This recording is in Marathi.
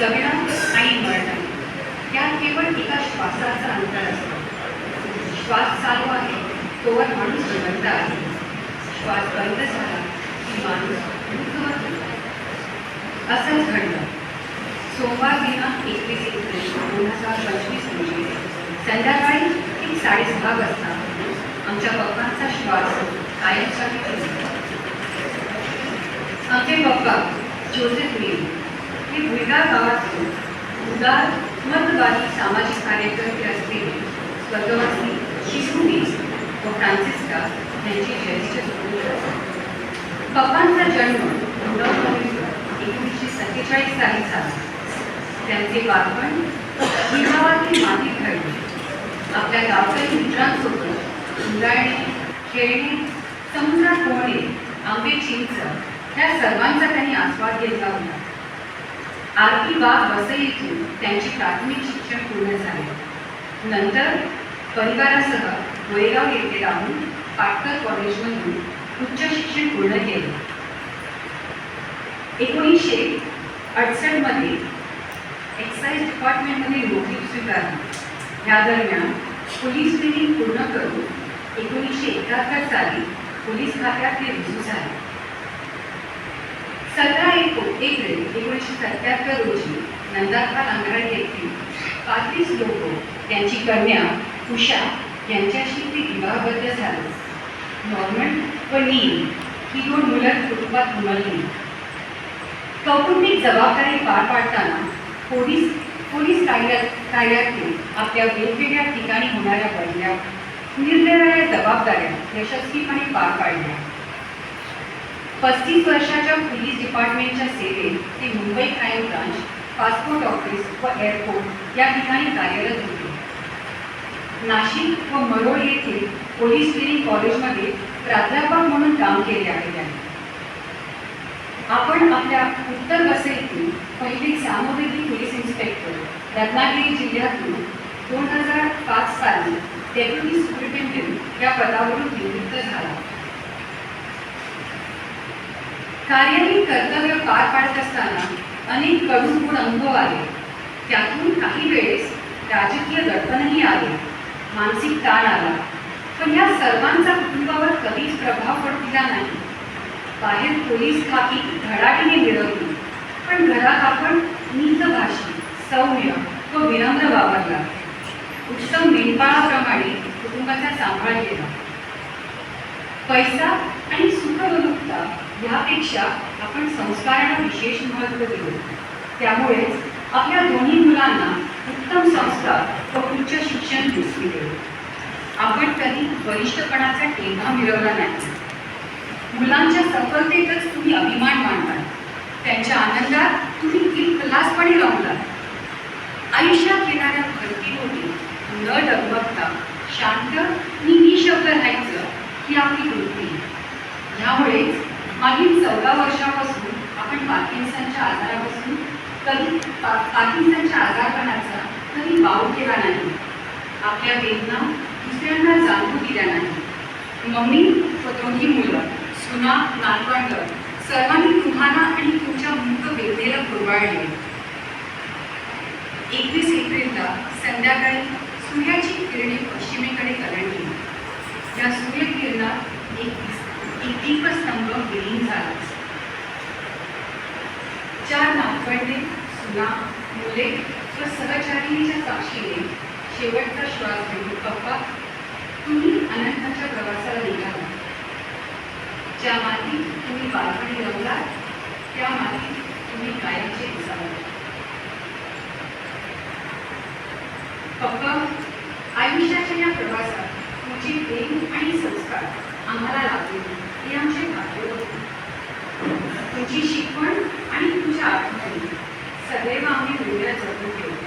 जगणं आणि मरणं त्या केवळ एका श्वासाचा अंतर असतो. श्वास चालू आहे तोवर माणूस जिवंत आहे. श्वास बंद झाला की माणूस मृत्यूवर असंच घडलं. सोमवार दिनांक एकवीस एप्रिल दोन हजार पंचवीस रोजी संध्याकाळी एक साडेसहा वाजता आमच्या पप्पांचा श्वास कायमसाठी आमचे पप्पा जोसेफ मीर हे भुईगाव गावातून उदार मतवादी सामाजिक कार्यकर्ते असलेले स्वर्गवासी शिशुनी व फ्रान्सिस्का यांची ज्येष्ठ पप्पांचा जन्म नऊ नोव्हेंबर एकोणीसशे सत्तेचाळीस साली झाला. त्यांचे बालपण विभावातील माती घडले. आपल्या गावकरी मित्रांसोबत उंडाळणे खेळणे समुद्रात पोहणे आंबे चिंच या सर्वांचा त्यांनी आस्वाद घेतला होता. आरती बाग वसई येथून त्यांचे प्राथमिक शिक्षण पूर्ण झाले. नंतर परिवारासह गोरेगाव येथे राहून पाटकर कॉलेजमधून उच्च शिक्षण पूर्ण केले. एकोणीसशे अडसष्टमध्ये एक्साईज डिपार्टमेंटमध्ये नोकरी स्वीकारली. या दरम्यान पोलीस ट्रेनिंग पूर्ण करून एकोणीसशे एकाहत्तर साली पोलीस खात्यात ते रुजू झाले. सतरा एको एप्रिल एकोणीसशे सत्याहत्तर रोजी नंदाखा लांगराई येथील पाचवीस लोक त्यांची कन्या उषा यांच्याशी ते विवाहबद्ध झाले. नॉर्मन व नील ही दोन मुलं कुटुंबात उमलली. कौटुंबिक जबाबदारी पार पाडताना पोलीस पोलीस कार्यात कार्यातील आपल्या वेगवेगळ्या ठिकाणी होणाऱ्या बदल्या निरनिराळ्या जबाबदाऱ्या यशस्वीपणे पार पाडल्या. पस्तीस वर्षाच्या पोलीस डिपार्टमेंटच्या सेवेत ते Mumbai crime branch passport office व एअरपोर्ट या ठिकाणी कार्यरत होते. नाशिक व मरोळ येथील पोलीस ट्रेनिंग कॉलेजमध्ये प्राध्यापक म्हणून काम केले आहे. आपण आपल्या उत्तर वसईतील पहिली सामोवेदी पोलीस इन्स्पेक्टर रत्नागिरी जिल्ह्यातून दोन हजार पाच साली डेप्युटी सुपरिटेंडंट या पदावरून निवृत्त झाला. कार्यालयीन कर्तव्य पार पाडत असताना अनेककडून गुण अनुभव आले. त्यातून काही वेळेस राजकीय दडपणही आले. मानसिक ताण आला. पण या सर्वांचा कुटुंबावर कधीच प्रभाव पडलेला नाही. बाहेर पोलीस खाकी धडाटीने मिळवली. पण घरात आपण नीतभाषी सौम्य व विनम्र वावरला. उत्तम मेंढपाळाप्रमाणे कुटुंबाचा सांभाळ केला. पैसा आणि सुखवलुकता यापेक्षा आपण संस्कारांना विशेष महत्त्व दिले त्यामुळेच आपल्या दोन्ही मुलांना उत्तम संस्कार व उच्च शिक्षण दिले आपण कधी वरिष्ठपणाचा टेंगा मिळवला नाही. मुलांच्या सफलतेतच तुम्ही अभिमान मानता त्यांच्या आनंदात तुम्ही दिलखलासपणे रमला आयुष्यात येणाऱ्या भरतीमध्ये न डगमगता शांत आणि निशब्द राहायचं ही आपली वृत्ती. ह्यामुळेच मागील चौदा वर्षापासून आपण पार्किन्सनच्या आजारापासून कधी पा पार्किन्सनच्या आजारपणाचा कधी वाव केला नाही. आपल्या वेदना दुसऱ्यांना जाणवू दिल्या नाही. मम्मी व दोन्ही मुलं सुना नातवंड सर्वांनी तुम्हाला आणि तुमच्या मुख वेदनेला पुरवाळले एकवीस एप्रिलला संध्याकाळी सूर्याची किरणे पश्चिमेकडे कलंडली. या सूर्यकिरणा दीपस्तंभ विलीन झाला चार नागपडणे सुना मुले व सहचारिणीच्या साक्षीने शेवटचा श्वास घेऊन पप्पा तुम्ही अनंताच्या प्रवासाला निघाला. ज्या मातीत तुम्ही बालपणी लावलात त्या मातीत तुम्ही कायमचे दिसावं पप्पा आयुष्याच्या या प्रवासात तुमचे प्रेम आणि संस्कार आम्हाला लाभले हे आमचे काके होते. तुझी शिकवण आणि तुझ्या आठवणी. सदैव आम्ही वेगळ्या जपून ठेवतो.